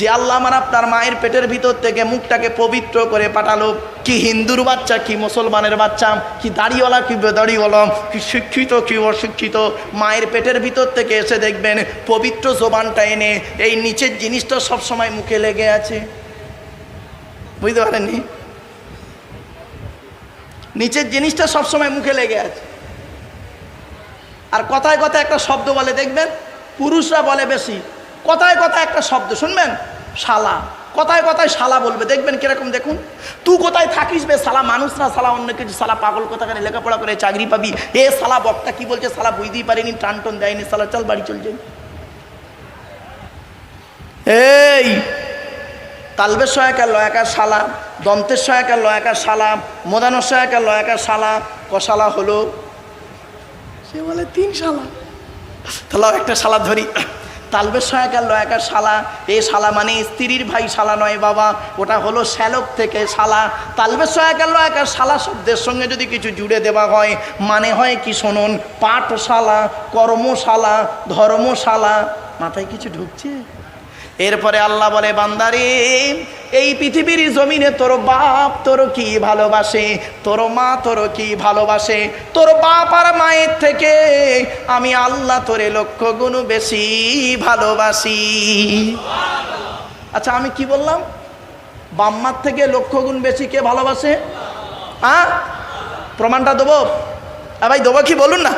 যে আল্লাহ আমার আপনার মায়ের পেটের ভিতর থেকে মুখটাকে পবিত্র করে পাঠালো। কি হিন্দুর বাচ্চা, কি মুসলমানের বাচ্চা, কি দাড়িওয়ালা, কি বেদাড়িওয়ালা, কি শিক্ষিত, কি অশিক্ষিত। মায়ের পেটের ভিতর থেকে এসে দেখবেন পবিত্র জোবানটা এনে এই নিচের জিনিসটা সবসময় মুখে লেগে আছে। বুঝতে পারেননি? নিচের জিনিসটা সবসময় মুখে লেগে আছে। আর কথায় কথায় একটা শব্দ বলে, দেখবেন পুরুষরা বলে বেশি কথায় কথায় একটা শব্দ, শুনবেন? শালা। কথায় কথায় শালা বলবে, দেখবেন কীরকম, দেখুন? তুই কোথায় থাকিস বে শালা? মানুষ না শালা, অন্য কিছু শালা, পাগল কোথাকারে লেখাপড়া করে, চাকরি পাবি? এ শালা, বক্তা কি বলছে শালা, বুঝতেই পারিনি টান টন দেয়নি, শালা, চল বাড়ি চল যাই। এই! তালবের সহায়কার লয়াকার শালা, দন্তের সহায়কার লয়াকার শালা, মোদানোর সহায়কার লয়াকার শালা কশালা হলো? সে বলে, তিন শালা। তাহলে একটা শালা ধরি। তালবের সহায়কার লয়াকার শালা। এ শালা মানে স্ত্রীর ভাই, শালা নয় বাবা। ওটা হলো শ্যালক থেকে শালা। তালবে সহায়কার লয়াকার শালা শব্দের সঙ্গে যদি কিছু জুড়ে দেওয়া হয় মানে হয় কি শুনুন? পাঠশালা, কর্মশালা, ধর্মশালা। মাথায় কিছু ঢুকছে? এরপরে আল্লাহ বলে, বান্দারে, এই পৃথিবীর জমিনে তোর বাপ তোর কি ভালোবাসে? তোর মা তোর কি ভালোবাসে? তোর বাপ আর মায়ের থেকে আমি আল্লাহ তোরে লক্ষ গুণ বেশি ভালোবাসি। আচ্ছা আমি কি বললাম? বাম্মার থেকে লক্ষ গুণ বেশি কে ভালোবাসে? হ্যাঁ প্রমাণটা দেবো? ভাই, দেবো কি? বলুন না।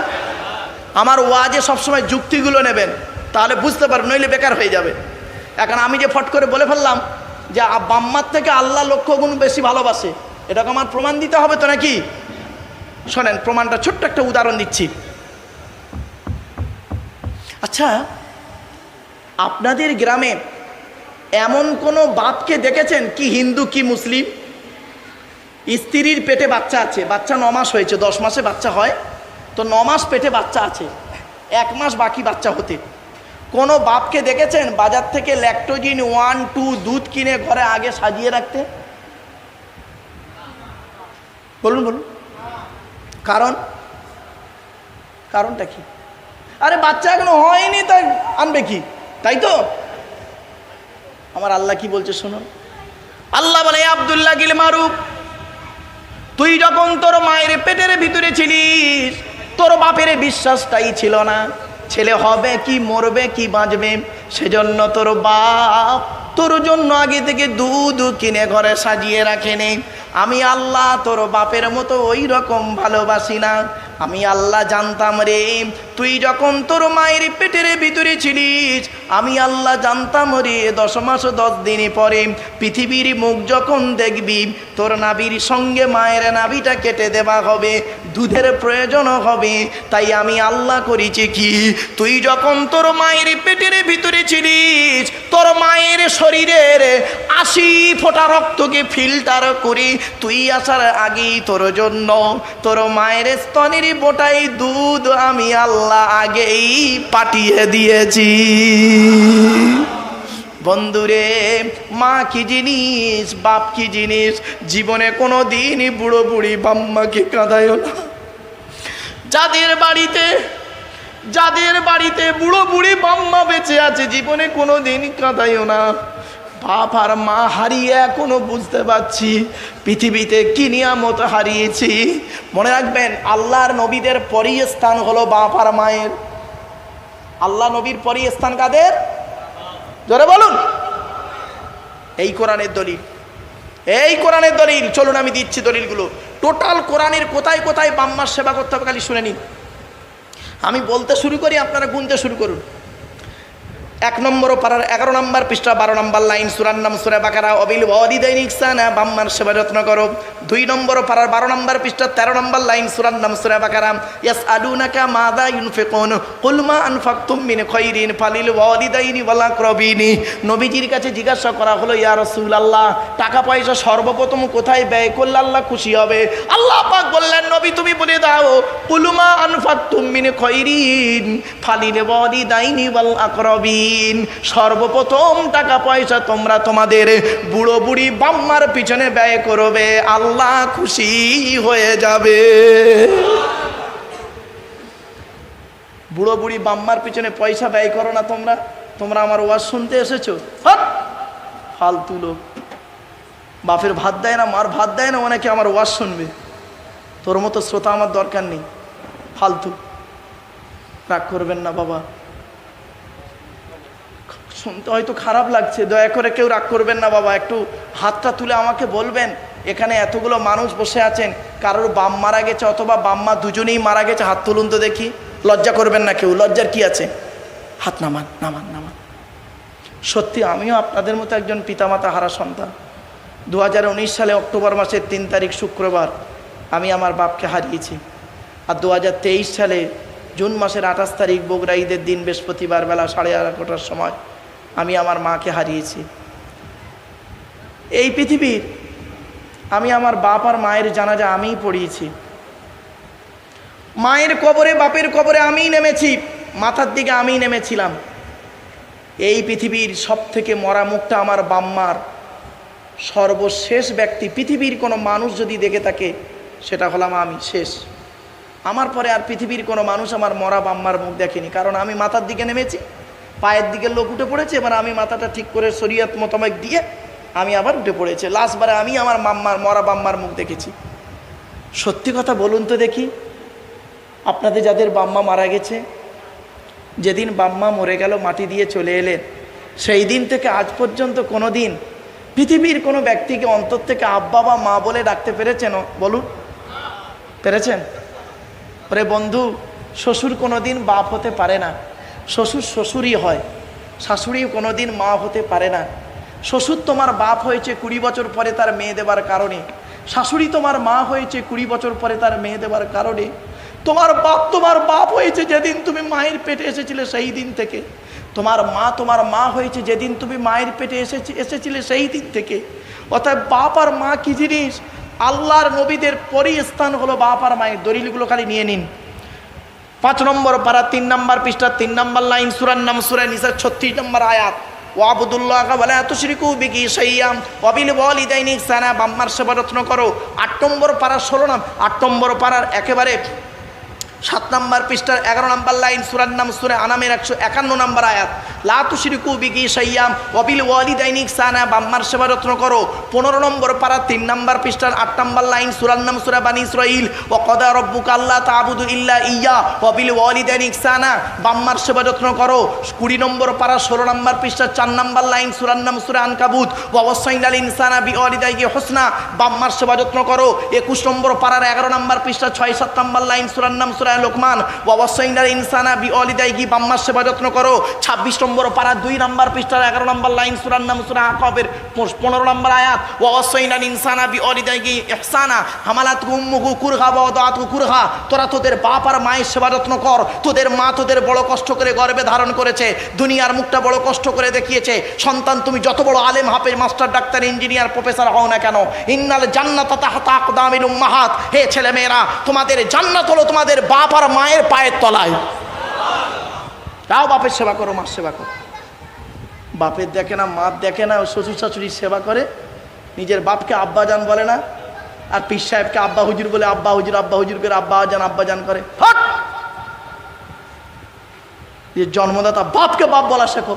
আমার ওয়াজে সবসময় যুক্তিগুলো নেবেন, তাহলে বুঝতে পারবেন, নইলে বেকার হয়ে যাবে। এখন আমি যে ফট করে বলে ফেললাম যে বাম্মার থেকে আল্লাহ লক্ষ গুণ বেশি ভালোবাসে, এটাকে আমার প্রমাণ দিতে হবে তো নাকি? শোনেন, প্রমাণটা ছোট্ট একটা উদাহরণ দিচ্ছি। আচ্ছা আপনাদের গ্রামে এমন কোনো বাপকে দেখেছেন কি হিন্দু, কি মুসলিম? স্ত্রীর পেটে বাচ্চা আছে, বাচ্চা ন মাস হয়েছে, দশ মাসে বাচ্চা হয়, তো ন মাস পেটে বাচ্চা আছে, এক মাস বাকি বাচ্চা হতে। কোনো বাপকে দেখেছেন? বাজার থেকে ল্যাক্টোজিন ওয়ান টু দুধ কিনে ঘরে আগে সাজিয়ে রাখতে? বলুন বলুন। কারণ? কারণটা কি? আরে বাচ্চা এখনও হয়নি, তাই আনবে কি? তাই তো? আমার আল্লাহ কি বলছে শুনুন। আল্লাহ বলে আবদুল্লাহ গিল মারুফ, তুই যখন তোর মায়ের পেটের ভিতরে ছিলিস, তোর বাপের বিশ্বাসটাই ছিল না। ছেলে হবে কি মরবে, কি বাঁচবে? সেজন্য তোর বাপ তোর জন্য আগে থেকে দুধ কিনে ঘরে সাজিয়ে রাখেনি। আমি আল্লাহ তোর বাপের মতো ওই রকম ভালোবাসি না। আমি আল্লাহ জানতাম রে, তুই যখন তোর মায়ের পেটের ভিতরে ছিলিস, আমি আল্লাহ জানতাম রে, দশ মাস দশ দিন পরে পৃথিবীর মুখ যখন দেখবি, তোর নাবির সঙ্গে মায়ের নাবিটা কেটে দেওয়া হবে, দুধের প্রয়োজন হবে, তাই আমি আল্লাহ করেছি কি, তুই যখন তোর মায়ের পেটের ভিতরে ছিলিস তোর মায়ের শরীরের আশি ফোঁটা রক্তকে ফিল্টার করি। তুই আসার আগেই তোর জন্য তোর মায়ের স্তনের বোটাই দুধ আমি আল্লাহ আগেই পাঠিয়ে দিয়েছি। বন্ধুরে, মা কি জিনিস, বাপ কি জিনিস? জীবনে কোনো দিনই বুড়ো বুড়ি বাম্মাকে কাঁদায় না। যাদের বাড়িতে যাদের বাড়িতে বুড়ো বুড়ি বাম্মা বেঁচে আছে, জীবনে কোনো দিন কাঁদাইও না। বাপ আর মা হারিয়ে এখনও বুঝতে পারছি পৃথিবীতে কি নিয়ামত হারিয়েছি। মনে রাখবেন, আল্লাহর নবীদের পরই স্থান হলো বাপ আর মায়ের। আল্লাহ নবীর পরই স্থান কাদের? জোরে বলুন। এই কোরআনের দলিল। এই কোরআনের দলিল। চলুন আমি দিচ্ছি দলিলগুলো। টোটাল কোরআনের কোথায় কোথায় বাম্মার সেবা করতে হবে খালি শুনে নিন। আমি বলতে শুরু করি আপনারা গুনতে শুরু করুন। এক নম্বর পাড়ার এগারো নম্বর পৃষ্ঠা, বারো নম্বর লাইন, সুরার নাম সুরা বাকারা, অবিল অদিদাই নিকসানা বাম্মার সেবা যত্ন করো। দুই নম্বর পাড়ার বারো নম্বর পৃষ্ঠা, তেরো নম্বর লাইন, সুরার নাম সুরা বাকারা ইয়াস আলুনাকা মাদা ইউনফিকুন কুলমা আনফাকতুম মিন খৈরিন ফালিল ওয়ালিদাইনি ওয়াল আকরাবিনি। নবীজির কাছে জিজ্ঞাসা করা হলো, ইয়া রাসূলুল্লাহ টাকা পয়সা সর্বপ্রথম কোথায় ব্যয় করলে আল্লাহ খুশি হবে? আল্লাহ পাক বললেন, নবী তুমি বলে দাও কুলমা আনফাকতুম মিন খৈরিন ফালিল ওয়ালিদাইনি ওয়াল আকরাবিন সর্বপ্রথম টাকা পয়সা তোমরা তোমাদের বুড়ো বুড়ি বাম্মার পিছনে ব্যয় করবে। আল্লাহ খুশি হয়ে যাবে। বুড়ো বুড়ি বাম্মার পিছনে পয়সা ব্যয় করো না তোমরা। তোমরা আমার ওয়াজ শুনতে এসেছ! ফালতু লোক। বাপের ভাত দেয় না, মার ভাত দেয় না, অনেকে আমার ওয়াজ শুনবে। তোর মতো শ্রোতা আমার দরকার নেই। ফালতু। রাগ করবেন না বাবা। শুনতে হয়তো খারাপ লাগছে। দয়া করে কেউ রাগ করবেন না বাবা, একটু হাতটা তুলে আমাকে বলবেন, এখানে এতগুলো মানুষ বসে আছেন, কারোর বাম মারা গেছে অথবা বাম্মা দুজনেই মারা গেছে, হাত তুলুন তো দেখি, লজ্জা করবেন না কেউ, লজ্জার কি আছে? হাত নামান নামান নামান। সত্যি আমিও আপনাদের মতো একজন পিতামাতা হারা সন্তান। দু হাজার উনিশ সালে অক্টোবর মাসের তিন তারিখ শুক্রবার আমি আমার বাপকে হারিয়েছি। আর দু হাজার তেইশ সালে জুন মাসের আঠাশ তারিখ বগুড়া ঈদের দিন বৃহস্পতিবার বেলা সাড়ে এগারোটার সময় আমি আমার মাকে হারিয়েছি। এই পৃথিবীর আমি আমার বাপ আর মায়ের জানাজা আমিই পড়িয়েছি। মায়ের কবরে, বাপের কবরে আমিই নেমেছি, মাথার দিকে আমিই নেমেছিলাম। এই পৃথিবীর সব থেকে মরা মুখটা আমার বাম্মার সর্বশেষ ব্যক্তি, পৃথিবীর কোনো মানুষ যদি দেখে থাকে, সেটা হলাম আমি, শেষ। আমার পরে আর পৃথিবীর কোনো মানুষ আমার মরা বাম্মার মুখ দেখেনি, কারণ আমি মাথার দিকে নেমেছি পায়ের দিকে লোক উঠে পড়েছে, এবার আমি মাথাটা ঠিক করে শরীয়ত মোতাবেক দিয়ে আমি আবার উঠে পড়েছে। লাস্টবারে আমি আমার মাম্মার, মরা বাম্মার মুখ দেখেছি। সত্যি কথা বলুন তো দেখি, আপনাদের যাদের বাম্মা মারা গেছে, যেদিন বাম্মা মরে গেল, মাটি দিয়ে চলে এলেন, সেই দিন থেকে আজ পর্যন্ত কোনো দিন পৃথিবীর কোনো ব্যক্তিকে অন্তর থেকে আব্বা বা মা বলে ডাকতে পেরেছেন? বলুন। পেরেছেন? ওরে বন্ধু, শ্বশুর কোনো দিন বাপ হতে পারে না। শ্বশুর শ্বশুরই হয়। শাশুড়ি কোনো দিন মা হতে পারে না। শ্বশুর তোমার বাপ হয়েছে কুড়ি বছর পরে তার মেয়ে দেবার কারণে। শাশুড়ি তোমার মা হয়েছে কুড়ি বছর পরে তার মেয়ে দেবার কারণে। তোমার বাপ তোমার বাপ হয়েছে যেদিন তুমি মায়ের পেটে এসেছিলে সেই দিন থেকে। তোমার মা তোমার মা হয়েছে যেদিন তুমি মায়ের পেটে এসেছি, এসেছিলে সেই দিন থেকে। অর্থাৎ বাপ আর মা কি জিনিস? আল্লাহর নবীদের পরই স্থান হলো বাপ আর মায়ের। দলিলগুলো খালি নিয়ে নিন। পাঁচ নম্বর পারা, তিন নম্বর পৃষ্ঠা, তিন নম্বর লাইন, সুরান নাম সুরে নিসার ছত্রিশ নম্বর আয়াত। বলে এত বিকি সৈয়াম অবিল বল করো। আট নম্বর পাড়ার ষোলো আট নম্বর পাড়ার একেবারে সাত নম্বর পৃষ্ঠার এগারো নম্বর লাইন আনামের একশো একান্ন নম্বর আয়াত। লাতু শিরিকু বিগি সাইয়াম অবিল ওয়ালি দৈনিক সানা বাম্মার সেবা যত্ন করো। পনেরো নম্বর পাড়া তিন নম্বর পৃষ্ঠার আট নম্বর লাইন সুরার নাম সুরা বানি ইসরাইল ও কদা রব্বুক আল্লাহ তাবুদু ইল্লা ইয়া অবিল ওয়ালি দৈনিক সানা বাম্মার সেবা যত্ন করো। কুড়ি নম্বর পাড়া ষোলো নম্বর পৃষ্ঠার চার নম্বর লাইন সুরার নাম সুরা আনকাবুত ও অবশ্যই ইনসানা বি অলিদাইকে হোসনা, বাম্মার সেবা যত্ন করো। একুশ নম্বর পাড়ার এগারো নম্বর পৃষ্ঠা ছয়, সাত নম্বর লাইন সুরার নাম সুরা লোকমান ওয়াসাইনার ইনসানা বি অলিদাইগি বাম্মার সেবা যত্ন করো। ছাব্বিশ নম্বর পাড়া দুই নম্বর পৃষ্ঠার এগারো নম্বর লাইন, সুরার নাম সুরা আকবের পনেরো নম্বর আয়াত ওয়াসাইনার ইনসানা বি অলিদাইগি ইহসানা হামালাত উম্মুহু কুরহা বদাত কুরহা, তোরা তোদের বাপ আর মায়ের সেবা যত্ন কর, তোদের মা তোদের বড় কষ্ট করে গর্বে ধারণ করেছে, দুনিয়ার মুখটা বড় কষ্ট করে দেখিয়েছে, সন্তান তুমি যত বড় আলেম, হাফেজ, মাস্টার, ডাক্তার, ইঞ্জিনিয়ার, প্রফেসর হও না কেন, ইন্নাল জান্নাত উম্মাহাত, হে ছেলে মেয়েরা তোমাদের জান্নাত হলো তোমাদের বাপ আর মায়ের পায়ের তলায়। তাও বাপের সেবা করো, মার সেবা করো। বাপের দেখে না, মার দেখে না শ্বশুর শাশুড়ির সেবা করে। নিজের বাপকে আব্বা জান বলে না, আর পীর সাহেবকে আব্বা হুজুর বলে, আব্বা হুজুর আব্বা হুজুর করে আব্বা যান আব্বা জান করে। যে জন্মদাতা বাপকে বাপ বলা শেখো।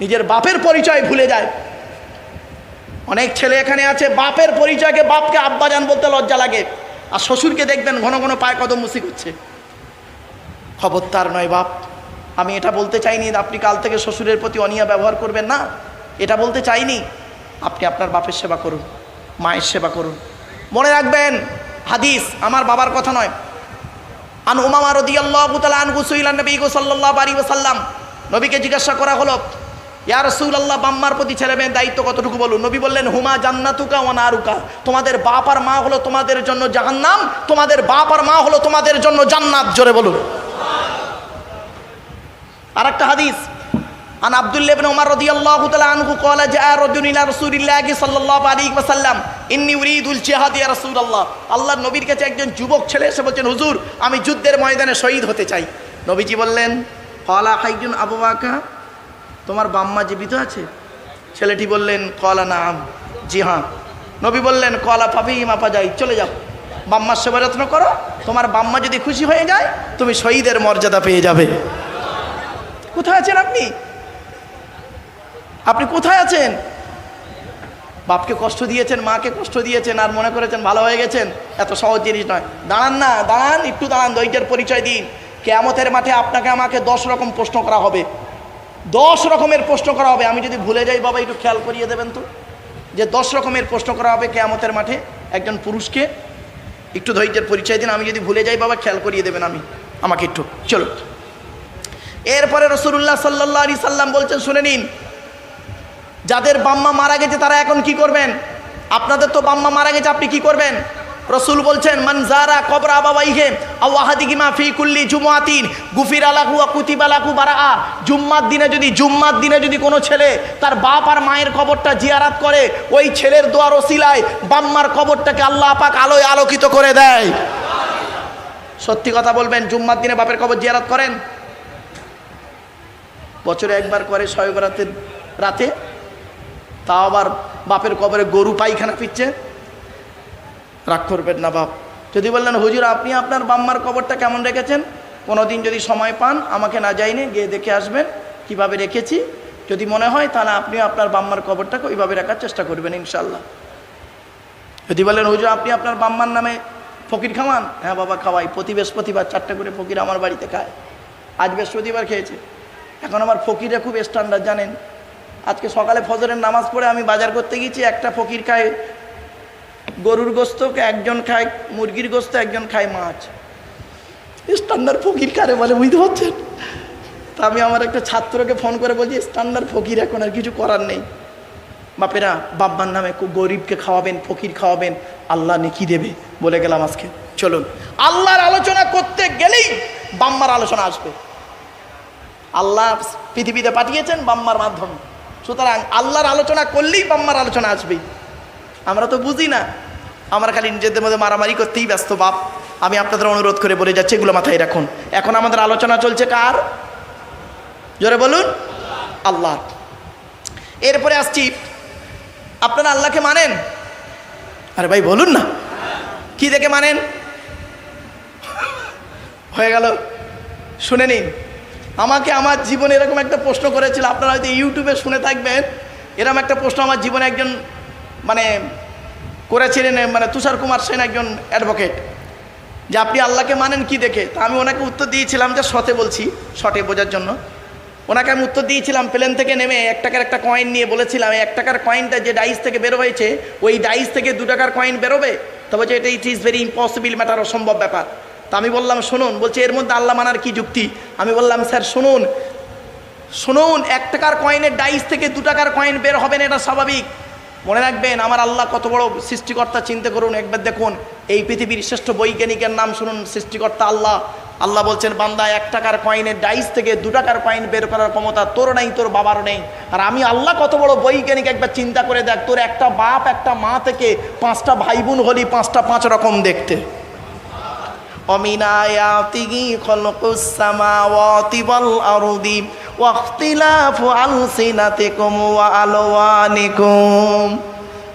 নিজের বাপের পরিচয় ভুলে যায়। অনেক ছেলে এখানে আছে, বাপের পরিচয়কে বাপকে আব্বা জান বলতে লজ্জা লাগে। আর শ্বশুরকে দেখবেন ঘন ঘন পায়ে কদম মুসি করছে। খবরদার নয় বাপ। আমি এটা বলতে চাইনি আপনি কাল থেকে শ্বশুরের প্রতি অনিয়া ব্যবহার করবেন না। এটা বলতে চাইনি। আপনি আপনার বাপের সেবা করুন, মায়ের সেবা করুন। মনে রাখবেন, হাদিস আমার বাবার কথা নয়। আন উমামা রদিয়াল্লাহু তাআলা আনহু সুইলান নবী সাল্লাল্লাহু আলাইহি ওয়াসাল্লাম। নবীকে জিজ্ঞাসা করা হলো, ইয়া রাসূলুল্লাহ, বাম্মার প্রতি ছেলে মেয়ের দায়িত্ব কতটুকু বলুন? নবী বললেন, হুমা জান্নাতুকা ওয়া নারুকা। তোমাদের বাপ আর মা হলো তোমাদের জন্য জাহান্নাম, তোমাদের বাপ আর মা হলো তোমাদের জন্য জান্নাত। জোরে বলুন। আর একটা হাদিস আন আব্দুল্লাহ ইবনে উমর রাদিয়াল্লাহু তাআলা আনহু قال جاء رجل الى رسول الله صلى الله عليه وسلم ইন্নি উরিদুল জিহাদ ইয়া রাসূলুল্লাহ আল্লাহর নবীর কাছে একজন যুবক ছেলে এসে বলছেন হুজুর আমি যুদ্ধের ময়দানে শহীদ হতে চাই নবীজি বললেন কলা হাইজুন আবু বাকা তোমার বাম্মা জীবিত আছে ছেলেটি বললেন কলা নাম জি হ্যাঁ নবী বললেন কলা পাবি মাপা যাই চলে যাও বাম্মার সেবা যত্ন করো তোমার বাম্মা যদি খুশি হয়ে যায় তুমি শহীদের মর্যাদা পেয়ে যাবে কোথায় আছেন আপনি? আপনি কোথায় আছেন? বাপকে কষ্ট দিয়েছেন, মাকে কষ্ট দিয়েছেন, আর মনে করেছেন ভালো হয়ে গেছেন? এত সহজ জিনিস নয়। দাঁড়ান না, দাঁড়ান, একটু দাঁড়ান ধৈর্যের পরিচয় দিন। কেয়ামতের মাঠে আপনাকে আমাকে দশ রকম প্রশ্ন করা হবে। দশ রকমের প্রশ্ন করা হবে। আমি যদি ভুলে যাই, বাবা, একটু খেয়াল করিয়ে দেবেন তো? যে দশ রকমের প্রশ্ন করা হবে কেয়ামতের মাঠে একজন পুরুষকে। একটু ধৈর্যের পরিচয় দিন। আমি যদি ভুলে যাই, বাবা, খেয়াল করিয়ে দেবেন আমি। আমাকে একটু চলো এরপরে রসুল্লাহ সাল্লাহ আলি সাল্লাম বলছেন, শুনে নিন, যাদের বাম্মা মারা গেছে তারা এখন কি করবেন? আপনাদের তো বাম্মা মারা গেছে, আপনি কি করবেন? রসুল বলছেন মনজারা কবরা বাবাইহে আওয়াহাদিগিমা ফি কুল্লি জুমাতিন গুফির আলাকু কুতিব আলাকু বারা জুম্মার দিনে যদি, জুম্মার দিনে যদি কোনো ছেলে তার বাপ আর মায়ের কবরটা জিয়ারাত করে, ওই ছেলের দোয়ার ওসিলায় বাম্মার কবরটাকে আল্লাহ পাক আলোয় আলোকিত করে দেয়। সত্যি কথা বলবেন, জুম্মার দিনে বাপের কবর জিয়ারাত করেন? বছরে একবার করে শয় বরাতের রাতে। তাও আবার বাপের কবরে গরু পায়খানা পিচ্ছে। রাগ করবেন না বাপ। যদি বললেন, হুজুর, আপনি আপনার বাম্মার কবরটা কেমন রেখেছেন? কোনো দিন যদি সময় পান, আমাকে না যাইনি, গিয়ে দেখে আসবেন কীভাবে রেখেছি। যদি মনে হয়, তাহলে আপনিও আপনার বাম্মার কবরটাকে ওইভাবে রাখার চেষ্টা করবেন ইনশাল্লাহ যদি বলেন হুজুর, আপনি আপনার বাম্মার নামে ফকির খাওয়ান? হ্যাঁ বাবা, খাওয়াই। প্রতি বৃহস্পতিবার চারটে করে ফকির আমার বাড়িতে খায়। আজ বৃহস্পতিবার খেয়েছে। এখন আমার ফকিরে খুব স্ট্যান্ডার্ড জানেন। আজকে সকালে ফজরের নামাজ পড়ে আমি বাজার করতে গেছি একটা ফকির খায় গরুর গোস্তকে একজন খায় মুরগির গোস্ত, একজন খায় মাছ। স্ট্যান্ডার্ড ফকির কারে বলে বুঝতে পারছেন? তা আমি আমার একটা ছাত্রকে ফোন করে বলছি স্ট্যান্ডার্ড ফকির এখন আর কিছু করার নেই। বাপেরা বাব্বার নামে খুব গরিবকে খাওয়াবেন, ফকির খাওয়াবেন, আল্লাহ নেকি দেবে। বলে গেলাম আজকে। চলুন, আল্লাহর আলোচনা করতে গেলেই বাম্মার আলোচনা আসবে। আল্লাহ পৃথিবীতে পাঠিয়েছেন বাম্মার মাধ্যমে। সুতরাং আল্লাহর আলোচনা করলেই বাম্মার আলোচনা আসবেই আমরা তো বুঝি না। আমরা খালি নিজেদের মধ্যে মারামারি করতেই ব্যস্ত বাপ। আমি আপনাদের অনুরোধ করে বলে যাচ্ছি, এগুলো মাথায় রাখুন। এখন আমাদের আলোচনা চলছে কার? জোরে বলুন। আল্লাহ। এরপরে আসছি, আপনারা আল্লাহকে মানেন? আরে ভাই, বলুন না। কি দেখে মানেন? হয়ে গেল। শুনে নিন। আমাকে আমার জীবনে এরকম একটা প্রশ্ন করেছিল। আপনারা হয়তো ইউটিউবে শুনে থাকবেন। এরকম একটা প্রশ্ন আমার জীবনে একজন মানে করেছিলেন মানে তুষার কুমার সেন একজন অ্যাডভোকেট যে আপনি আল্লাহকে মানেন কি দেখে? তা আমি ওনাকে উত্তর দিয়েছিলাম যে শতে বলছি শটে বোঝার জন্য। ওনাকে আমি উত্তর দিয়েছিলাম, প্লেন থেকে নেমে এক টাকার একটা কয়েন নিয়ে বলেছিলাম এক টাকার কয়েনটা যে ডাইস থেকে বেরো হয়েছে ওই ডাইস থেকে দু টাকার কয়েন বেরোবে? তবে যে এটা it is very impossible matter অসম্ভব ব্যাপার। তা আমি বললাম, শুনুন। বলছে, এর মধ্যে আল্লাহ মানার কি যুক্তি? আমি বললাম, স্যার, শুনুন। শুনুন, এক টাকার কয়েনের ডাইস থেকে দু টাকার কয়েন বের হবে না, এটা স্বাভাবিক। মনে রাখবেন, আমার আল্লাহ কত বড় সৃষ্টিকর্তা, চিন্তা করুন। একবার দেখুন, এই পৃথিবীর শ্রেষ্ঠ বৈজ্ঞানিকের নাম শুনুন, সৃষ্টিকর্তা আল্লাহ। আল্লাহ বলছেন, বান্দা, এক টাকার কয়েনের ডাইস থেকে দু টাকার কয়েন বের করার ক্ষমতা তোর নেই, তোর বাবারও নেই। আর আমি আল্লাহ কত বড় বৈজ্ঞানিক, একবার চিন্তা করে দেখ, তোর একটা বাপ, একটা মা থেকে পাঁচটা ভাই বোন হলি, পাঁচটা পাঁচ রকম দেখতে। ومن آياته خلق السماوات والأرض واختلاف ألسنتكم وألوانكم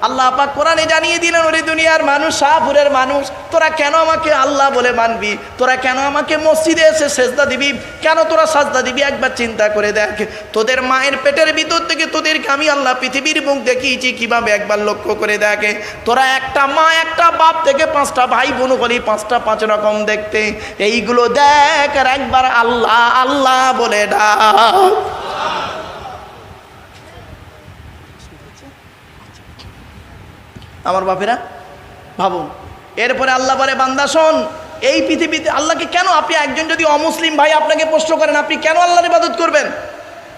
আল্লাহ পাক কোরআনে জানিয়ে দিলেন, ওরে দুনিয়ার মানুষ, শাহপুরের মানুষ, তোরা কেন আমাকে আল্লাহ বলে মানবি? তোরা কেন আমাকে মসজিদে এসে সেজদা দিবি? কেন তোরা সাজদা দিবি? একবার চিন্তা করে দেখ। তোদের মায়ের পেটের ভিতর থেকে তোদেরকে আমি আল্লাহ পৃথিবীর মুখ দেখিয়েছি, কীভাবে একবার লক্ষ্য করে দেখে? তোরা একটা মা, একটা বাপ থেকে পাঁচটা ভাই, বোন হলি পাঁচটা পাঁচ রকম দেখতে। এইগুলো দেখ আর একবার আল্লাহ আল্লাহ বলে ডাক। আমার বাপেরা, ভাবুন। এরপরে আল্লাহ বলে, বান্দা, শোন, এই পৃথিবীতে আল্লাহকে কেন আপনি একজন যদি অমুসলিম ভাই আপনাকে প্রশ্ন করেন, আপনি কেন আল্লাহর ইবাদত করবেন?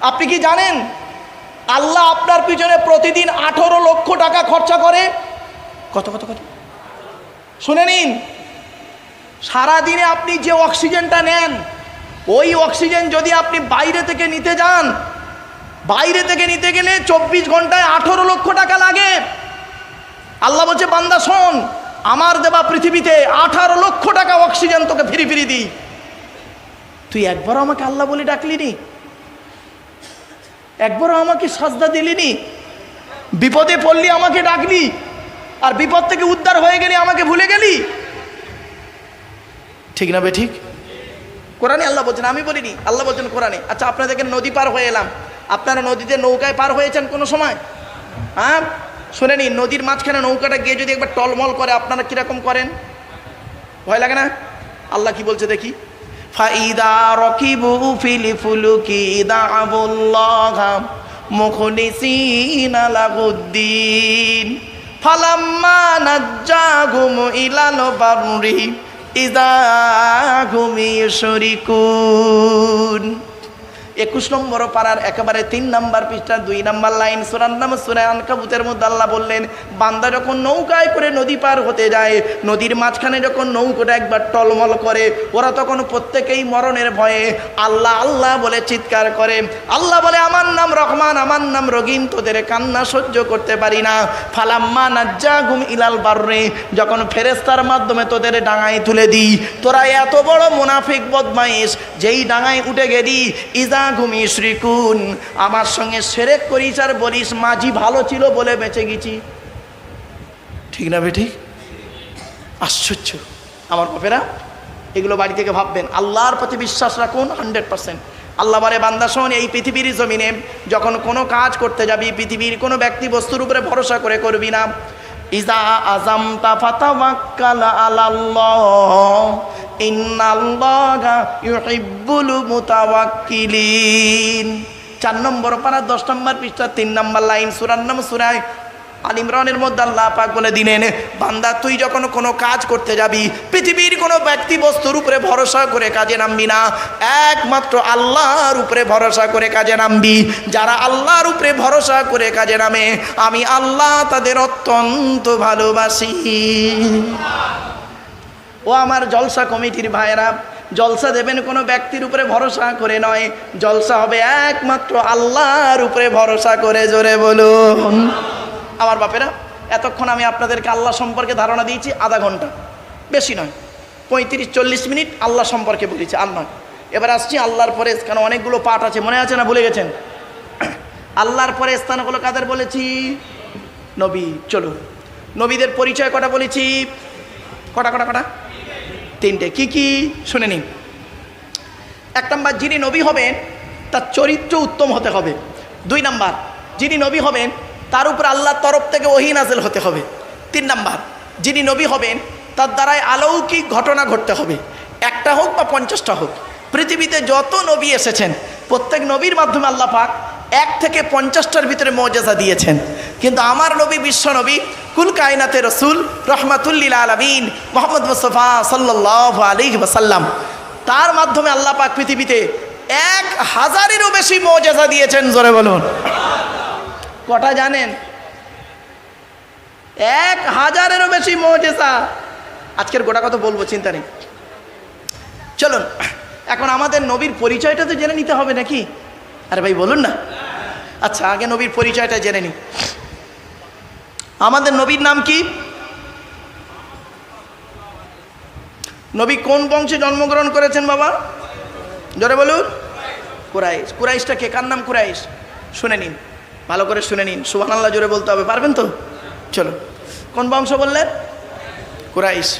আপনি কি জানেন? আল্লাহ আপনার পিছনে প্রতিদিন আঠেরো লক্ষ টাকা খরচা করে। কত কত কত? শুনে নিন। সারাদিনে আপনি যে অক্সিজেনটা নেন, ওই অক্সিজেন যদি আপনি বাইরে থেকে নিতে যান, বাইরে থেকে নিতে গেলে চব্বিশ ঘন্টায় আঠেরো লক্ষ টাকা লাগে। আল্লাহ বলছে, বান্দা, শোন, আমার দেবা পৃথিবীতে আঠারো লক্ষ টাকা অক্সিজেন তোকে ফিরি ফিরি দিই। তুই একবারও আমাকে আল্লাহ বলে ডাকলি নি? একবারও আমাকে সাজদা দিলি নি? বিপদে পড়লি, আমাকে ডাকলি? আর বিপদ থেকে উদ্ধার হয়ে গেলি, আমাকে ভুলে গেলি? ঠিক না বে, ঠিক? কোরআনে আল্লাহ বলছেন, আমি বলিনি, আল্লাহ বলছেন কোরআনে। আচ্ছা আপনাদেরকে নদী পার হয়ে এলাম। আপনারা নদীতে নৌকায় পার হয়েছেন কোনো সময়? হ্যাঁ? শুনে নিন নদীর মাঝখানে নৌকাটা গিয়ে যদি একবার টলমল করে, আপনারা কীরকম করেন? ভয় লাগে না? আল্লাহ কি বলছে দেখি? ফাইদা রকিবু ফিলি ফুলুকি দাবুল্লাহ মুখলিসিনা লাহুদ্দিন। ফালাম্মা নাজ্জাহুম ইলাল বাররি ইদা হুমি শরিকুন একুশ নম্বর পাড়ার একেবারে তিন নাম্বার পৃষ্ঠা দুই নাম্বার লাইন সুরান নাম সুরায় কাবুতের মধ্যে আল্লাহ বললেন, বান্দা যখন নৌকায় করে নদী পার হতে যায়, নদীর মাঝখানে যখন নৌকোটা একবার টলমল করে, ওরা তখন প্রত্যেকেই মরণের ভয়ে আল্লাহ আল্লাহ বলে চিৎকার করে, আল্লাহ বলে, আমার নাম রহমান, আমার নাম রহিম তোদের কান্না সহ্য করতে পারি না। ফালাম্মা নাজ্জা গুম ইলাল বাররে, যখন ফেরেস্তার মাধ্যমে তোদের ডাঙায় তুলে দিই, তোরা এত বড় মুনাফিক বদমাইশ, যেই ডাঙায় উঠে গেলি ইজা ঘুমি শ্রীকুন আমার সঙ্গে সেরেক করিস আর বলিস, মাঝি ভালো ছিল বলে বেঁচে গেছি। ঠিক না বেঠিক আশ্চর্য। আমার বাপেরা, এগুলো বাড়ি থেকে ভাববেন, আল্লাহর প্রতি বিশ্বাস রাখুন হান্ড্রেড পার্সেন্ট। আল্লাহ বলে, বান্দা শোন, এই পৃথিবীর জমিনে যখন কোনো কাজ করতে যাবি, পৃথিবীর কোনো ব্যক্তি বস্তুর উপরে ভরসা করে করবি না। ইজা আজম তাফাতাওয়াক্কাল আলাল্লাহ। মুতাওয়াক্কিলিন। চার নম্বর পারা, দশ নম্বর পৃষ্ঠা, তিন নম্বর লাইন, সুরার নাম সুরায় আল ইমরানের মধ্যে আল্লাহ পাক বলে দিলেন, বান্দা, তুই যখন কোনো কাজ করতে যাবি, পৃথিবীর কোনো ব্যক্তি বস্তুর উপরে ভরসা করে কাজে নামবি না। একমাত্র আল্লাহর উপরে ভরসা করে কাজে নামবি। যারা আল্লাহর উপরে ভরসা করে কাজে নামে, আমি আল্লাহ তাদের অত্যন্ত ভালোবাসি। ও আমার জলসা কমিটির ভাইয়েরা, জলসা দেবেন কোনো ব্যক্তির উপরে ভরসা করে নয়। জলসা হবে একমাত্র আল্লাহর উপরে ভরসা করে, জোরে বলুন। আমার বাপেরা, এতক্ষণ আমি আপনাদেরকে আল্লাহ সম্পর্কে ধারণা দিয়েছি, আধা ঘণ্টা। বেশি নয়। পঁয়ত্রিশ, চল্লিশ মিনিট আল্লাহ সম্পর্কে বলেছি, আর নয়। এবার আসছি আল্লাহর পরে কেন অনেকগুলো পাঠ আছে, মনে আছে না ভুলে গেছেন? আল্লাহর পরে স্থানগুলো কাদের বলেছি? নবী। চলো নবীদের পরিচয় কটা বলেছি? কটা কটা কটা? তিনটে। কি কি? শুনে নিন। এক নম্বর, যিনি নবী হবেন, তার চরিত্র উত্তম হতে হবে। দুই নাম্বার, যিনি নবী হবেন, তার উপর আল্লাহর তরফ থেকে ওহি নাজেল হতে হবে। তিন নাম্বার, যিনি নবী হবেন, তার দ্বারাই আলৌকিক ঘটনা ঘটতে হবে। একটা হোক বা পঞ্চাশটা হোক, পৃথিবীতে যত নবী এসেছেন, প্রত্যেক নবীর মাধ্যমে আল্লাহ পাক এক থেকে পঞ্চাশটার ভিতরে মর্যাদা দিয়েছেন। কিন্তু আমার নবী বিশ্ব নবী কুল কায়নাতে রসুল রহমাতুল্লিল আলমিন মোহাম্মদ মুস্তফা সাল্লাহ আলী ওসাল্লাম তার মাধ্যমে আল্লাহ পাক পৃথিবীতে এক হাজারেরও বেশি মর্যাদা দিয়েছেন, জোরে বলুন। কটা জানেন? এক হাজারেরও বেশি মর্যাদা আজকের গোটা কথা বলব, চিন্তা নেই। চলুন, এখন আমাদের নবীর পরিচয়টা তো জেনে নিতে হবে নাকি? আরে ভাই, বলুন না। আচ্ছা আগে নবীর পরিচয়টা জেনে নিই আমাদের নবীর নাম কি? নবী কোন বংশে জন্মগ্রহণ করেছেন বাবা? জোরে বলুন। কুরাইশ। কুরাইশটা কে? কার নাম কুরাইশ? শুনে নিন। ভালো করে শুনে নিন। সুবান আল্লাহ জোরে বলতে হবে। পারবেন তো? চলো কোন বংশ বললেন? কুরাইশ।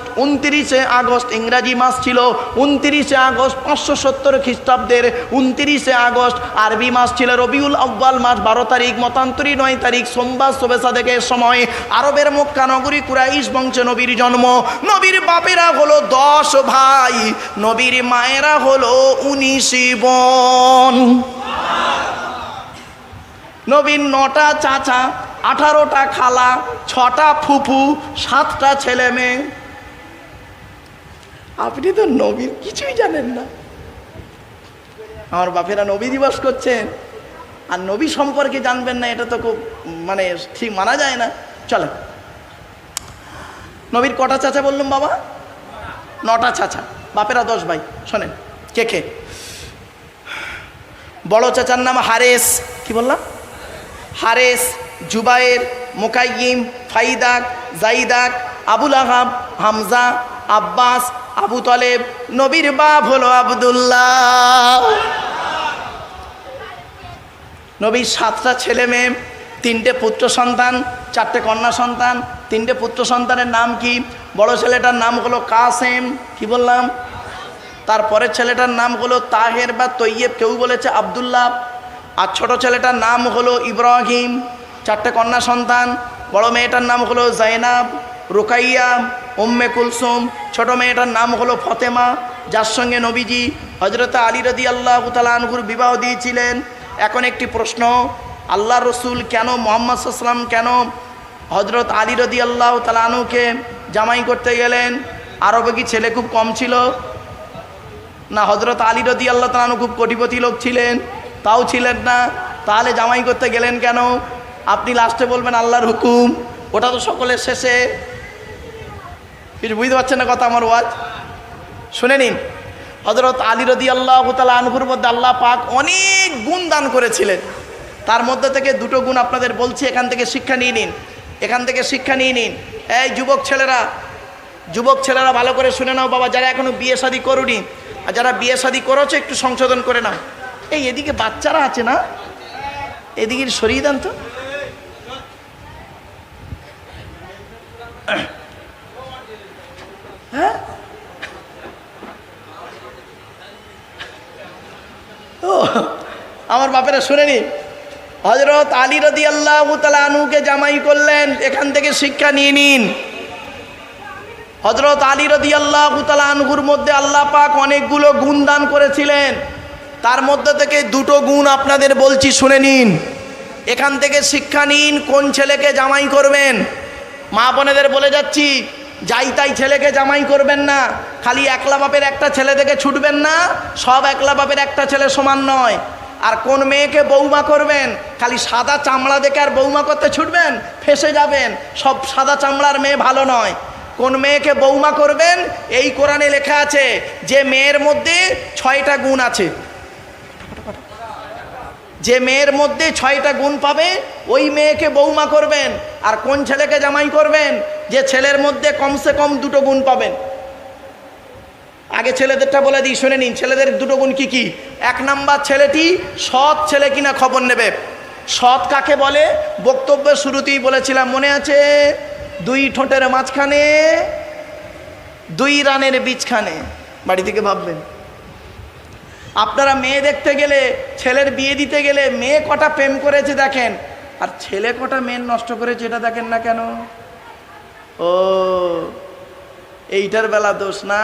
উনত্রিশে আগস্ট ইংরাজি মাস ছিল, উনত্রিশে আগস্ট পাঁচশো সত্তর খ্রিস্টাব্দের, উনত্রিশে আগস্ট আরবি মাস ছিল, রবিউল আব্বাল মাস বারো তারিখ, মতান্তরী নয় তারিখ, সোমবার শোভেসা থেকে সময় আরবের মক্কা নগরী কুরাইশ বংশে নবীর জন্ম। নবীর বাপেরা হলো দশ ভাই, নবীর মায়েরা হলো উনিশ বোন। নবীন নটা চাচা, আঠারোটা খালা, ছটা ফুফু সাতটা ছেলে মেয়ে। আপনি তো নবীর কিছুই জানেন না। আমার বাপেরা নবী দিবস করছেন, আর নবী সম্পর্কে জানবেন না, এটা তো খুব মানে ঠিক মানা যায় না। চলে। নবীর কটা চাচা বললাম বাবা? নটা চাচা। বাপেরা দশ ভাই। শোনেন, কে কে? বড় চাচার নাম হারেস। কি বললাম? হারেস, জুবায়ের মোকাইম ফাইদাক, জাইদাক, আবুল আহাব, হামজা, আব্বাস আবু তলেব, নবীর বাপ হলো আবদুল্লাহ। নবীর সাতটা ছেলে মেয়ে, তিনটে পুত্র সন্তান, চারটে কন্যা সন্তান, তিনটে পুত্র সন্তানের নাম কি? বড় ছেলেটার নাম হলো কাসেম, কি বললাম? তারপরের ছেলেটার নাম হলো তাহের বা তৈয়েব, কেউ বলেছে আবদুল্লাহ। আর ছোট ছেলেটার নাম হলো ইব্রাহিম, চারটে কন্যা সন্তান, বড় মেয়েটার নাম হলো জাইনাব, রুকাইয়া উম্মে কুলসুম, ছোট মেয়েটার নাম হলো ফতেমা, যার সঙ্গে নবীজি হজরত আলী রদি আল্লাহ তালানহুর বিবাহ দিয়েছিলেন। এখন একটি প্রশ্ন আল্লাহ রসুল কেন মোহাম্মদ সাল্লাম কেন হজরত আলী রদি আল্লাহ তালানুকে জামাই করতে গেলেন? আরবে কি ছেলে খুব কম ছিল? না হজরত আলী রদি আল্লাহ তালানু খুব কোটিপতি লোক ছিলেন, তাও ছিলেন না। তাহলে জামাই করতে গেলেন কেন? আপনি লাস্টে বলবেন আল্লাহর হুকুম, ওটা তো সকলের শেষে। কিছু বুঝতে পারছেন না কথা আমার ওয়াজ? শুনে নিন। হজরত আলী রদি আল্লাহ তালা আনহুর মধ্যে আল্লাহ পাক অনেক গুণ দান করেছিলেন। তার মধ্যে থেকে দুটো গুণ আপনাদের বলছি, এখান থেকে শিক্ষা নিয়ে নিন। এখান থেকে শিক্ষা নিয়ে নিন। এই যুবক ছেলেরা যুবক ছেলেরা ভালো করে শুনে নাও বাবা, যারা এখনও বিয়ে শাদি করুনি, আর যারা বিয়ে শাদি করেছে, একটু সংশোধন করে নাও। এই এদিকে বাচ্চারা আছে না? এদিকে সরিয়ে দেন তো। হ্যাঁ? আমার বাপেরা শুনেনি হজরত আলী রদি আল্লাহ আনুকে জামাই করলেন, এখান থেকে শিক্ষা নিয়ে নিন। হজরত আলী রদি আল্লাহ আনহুর মধ্যে আল্লাহ পাক অনেকগুলো গুণ দান করেছিলেন। তার মধ্যে থেকে দুটো গুণ আপনাদের বলছি, শুনে নিন। এখান থেকে শিক্ষা নিন, কোন ছেলেকে জামাই করবেন। মা বোনেদের বলে যাচ্ছি যাই তাই ছেলেকে জামাই করবেন না, খালি একলা বাপের একটা ছেলে থেকে ছুটবেন না, সব একলা বাপের একটা ছেলে সমান নয়। আর কোন মেয়েকে বৌমা করবেন, খালি সাদা চামড়া দেখে আর বৌমা করতে ছুটবেন, ফেসে যাবেন, সব সাদা চামড়ার মেয়ে ভালো নয়। কোন মেয়েকে বৌমা করবেন, এই কোরআনে লেখা আছে, যে মেয়ের মধ্যে ছয়টা গুণ আছে। যে মেয়ের মধ্যে ছয়টা গুণ পাবে, ওই মেয়েকে বৌমা করবেন, আর কোন ছেলেকে জামাই করবেন যে ছেলের মধ্যে কমসে কম দুটো গুণ পাবেন। আগে ছেলেদেরটা বলে দিই, শুনে নিন, ছেলেদের দুটো গুণ কি কি? এক নাম্বার ছেলেটি সৎ ছেলে কিনা খবর নেবে। সৎ কাকে বলে? বক্তব্যের শুরুতেই বলেছিলাম, মনে আছে? দুই ঠোঁটের মাঝখানে, দুই রানের বীজখানে। বাড়ি থেকে ভাববেন। আপনারা মেয়ে দেখতে গেলে, ছেলের বিয়ে দিতে গেলে মেয়ে কটা প্রেম করেছে দেখেন, আর ছেলে কটা মেয়ে নষ্ট করেছে এটা দেখেন না কেন? ও, এইটার বেলা দোষ না?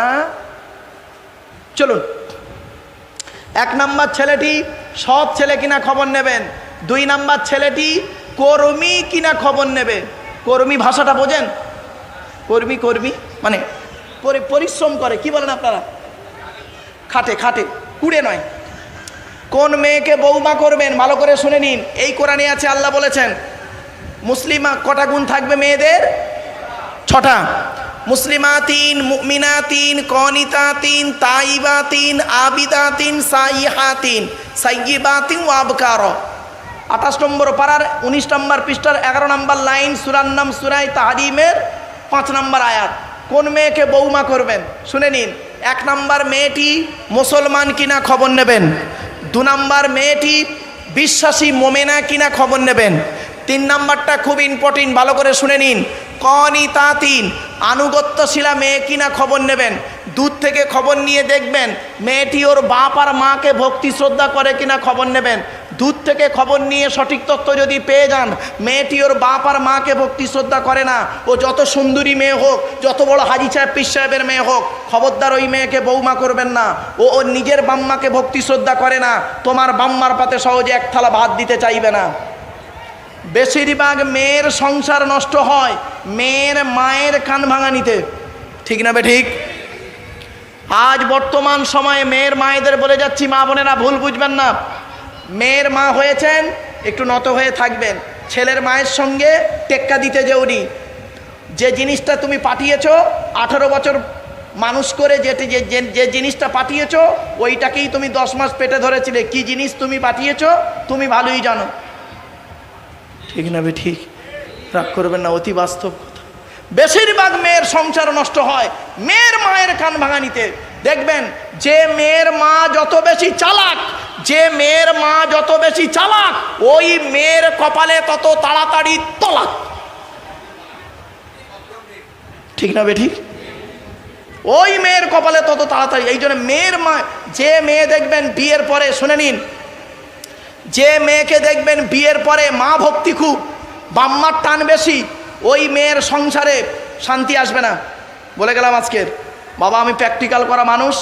চলুন। এক নাম্বার ছেলেটি সৎ ছেলে কিনা খবর নেবেন? দুই নাম্বার ছেলেটি কর্মী কিনা খবর নেবে? কর্মী ভাষাটা বোঝেন। কর্মী কর্মী মানে পরিশ্রম করে, কি বলেন আপনারা? খাটে খাটে, কুড়ে নয়। কোন মেয়েকে বৌমা করবেন? ভালো করে শুনে নিন। এই কোরআনে আছে, আল্লাহ বলেছেন, মুসলিমা কটা গুণ থাকবে মেয়েদের? ছটা। মুসলিমাতিন, মুমিনাতিন, কনিতাতিন, তাইবাতিন, আবিদাতিন, সাইহাতিন সাইয়িবাতিন আবকার। আঠাশ নম্বর পাড়ার, উনিশ নম্বর পৃষ্ঠার, এগারো নম্বর লাইন, সুরার নাম সুরাই তাহারিমের পাঁচ নম্বর আয়াত। কোন মেয়েকে বৌমা করবেন? শুনে নিন। এক নম্বর মেয়েটি মুসলমান কিনা খবর নেবেন? দু নম্বর মেয়েটি বিশ্বাসী মোমেনা কিনা খবর নেবেন? তিন নাম্বারটা খুব ইম্পর্টেন্ট ভালো করে শুনে নিন। কনি তা তিন আনুগত্যশীলা মেয়ে কিনা খবর নেবেন? দূর থেকে খবর নিয়ে দেখবেন, মেয়েটি ওর বাপ আর মাকে ভক্তি শ্রদ্ধা করে কিনা খবর নেবেন? দূর থেকে খবর নিয়ে সঠিক তথ্য যদি পেয়ে যান, মেয়েটি ওর বাপ আর মাকে ভক্তি শ্রদ্ধা করে না। ও যত সুন্দরী মেয়ে হোক, যত বড় হাজি সাহেব, পীর সাহেবের মেয়ে হোক, খবরদার ওই মেয়েকে বৌমা করবেন না। ও ওর নিজের বাম্মাকে ভক্তি শ্রদ্ধা করে না। তোমার বাম্মার পাতে সহজে এক থালা ভাত দিতে চাইবে না। বেশিরভাগ মেয়ের সংসার নষ্ট হয় মেয়ের মায়ের কান ভাঙানিতে ঠিক না বে ঠিক? আজ বর্তমান সময়ে মেয়ের মায়েদের বলে যাচ্ছি, মা বোনেরা ভুল বুঝবেন না। মেয়ের মা হয়েছেন, একটু নত হয়ে থাকবেন। ছেলের মায়ের সঙ্গে টেক্কা দিতে যেওনি যে জিনিসটা তুমি পাঠিয়েছ, আঠারো বছর মানুষ করে যেটি যে- যে জিনিসটা পাঠিয়েছ, ওইটাকেই তুমি দশ মাস পেটে ধরেছিলে। কি জিনিস তুমি পাঠিয়েছ, তুমি ভালোই জানো। ঠিক না ঠিক? রাগ করবেন না, অতি বাস্তব কথা। বেশিরভাগ মেয়ের সংসার নষ্ট হয় মেয়ের মায়ের কান ভাঙানিতে। দেখবেন, যে মেয়ের মা যত বেশি চালাক, যে মেয়ের মা যত বেশি চালাক, ওই মেয়ের কপালে তত তাড়াতাড়ি তলাক। ঠিক না বে ঠিক? ওই মেয়ের কপালে তত তাড়াতাড়ি, এই জন্য মেয়ের মা, যে মেয়ে দেখবেন বিয়ের পরে, শুনে নিন যে মেয়েকে দেখবেন বিয়ের পরে মা ভক্তি খুব বাম্মার টান বেশি, ওই মেয়ের সংসারে শান্তি আসবে না। বলে গেলাম আজকের, বাবা আমি প্র্যাকটিক্যাল করা মানুষ।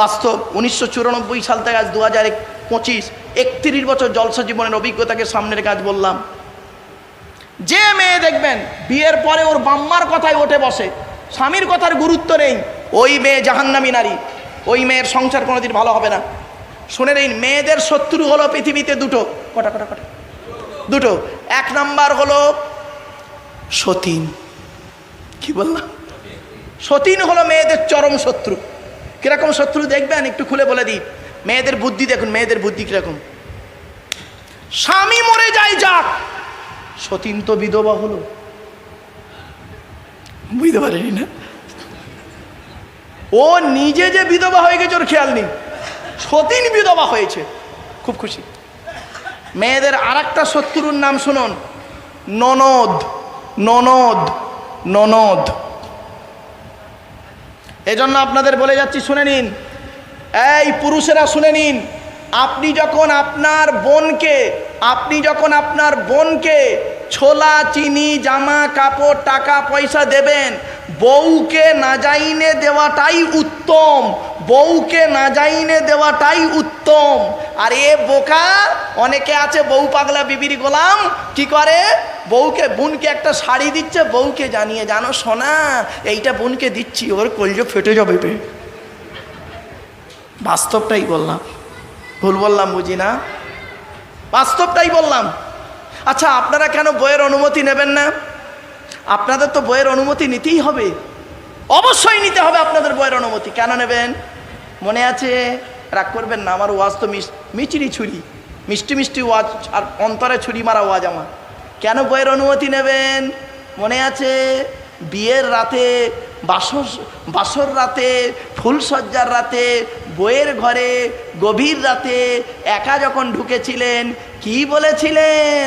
বাস্তব, উনিশশো চুরানব্বই সাল থেকে আজ দু হাজার পঁচিশ, একত্রিশ বছর জলসা জীবনের অভিজ্ঞতাকে সামনের কাজ বললাম। যে মেয়ে দেখবেন, বিয়ের পরে ওর বাম্মার কথায় ওঠে বসে, স্বামীর কথার গুরুত্ব নেই, ওই মেয়ে জাহান্নামী নারী, ওই মেয়ের সংসার কোনোদিন ভালো হবে না। শুনে নিন মেয়েদের শত্রু হলো পৃথিবীতে দুটো। কটা কটা কটা? দুটো। এক নাম্বার হলো সতীন। কি বললাম? সতীন হলো মেয়েদের চরম শত্রু। কীরকম শত্রু দেখবেন? একটু খুলে বলে দিই। মেয়েদের বুদ্ধি দেখুন, মেয়েদের বুদ্ধি কীরকম? স্বামী মরে যায় যাক। সতীন তো বিধবা হলো। বুঝতে পারেনি না? ও নিজে যে বিধবা হয়ে গেছে, ওর খেয়াল নেই। সতীন বিধবা হয়েছে। খুব খুশি। মেয়েদের আর একটা শত্রুর নাম শুনুন। ননদ ননদ ননদ। এজন্য আপনাদের বলে যাচ্ছি, শুনে নিন। এই পুরুষেরা শুনে নিন, আপনি যখন আপনার বোনকে আপনি যখন আপনার বোনকে ছোলা, চিনি, জামা, কাপড়, টাকা, পয়সা দেবেন, বউকে না যাইনে দেওয়াটাই উত্তম। বউকে না যাইনে দেওয়াটাই উত্তম। আর এ বোকা, অনেকে আছে বউ পাগলা বিবির গোলাম, কি করে? বউকে, বোনকে একটা শাড়ি দিচ্ছে, বউকে জানিয়ে, জানো সোনা, এইটা বোনকে দিচ্ছি, ওর কলজো ফেটে যাবে। বাস্তবটাই বললাম। ভুল বললাম, বুঝি না? বাস্তবটাই বললাম। আচ্ছা আপনারা কেন বইয়ের অনুমতি নেবেন না? আপনাদের তো বইয়ের অনুমতি নিতেই হবে। অবশ্যই নিতে হবে আপনাদের বইয়ের অনুমতি। কেন নেবেন? মনে আছে? রাগ করবেন না, আমার ওয়াজ তো মিচিরি ছুরি। মিষ্টি মিষ্টি ওয়াজ আর অন্তরে ছুরি মারা ওয়াজ আমার। কেন বইয়ের অনুমতি নেবেন? মনে আছে? বিয়ের রাতে, বাসর বাসর রাতে ফুলসজ্জার রাতে বইয়ের ঘরে গভীর রাতে একা যখন ঢুকেছিলেন কি বলেছিলেন?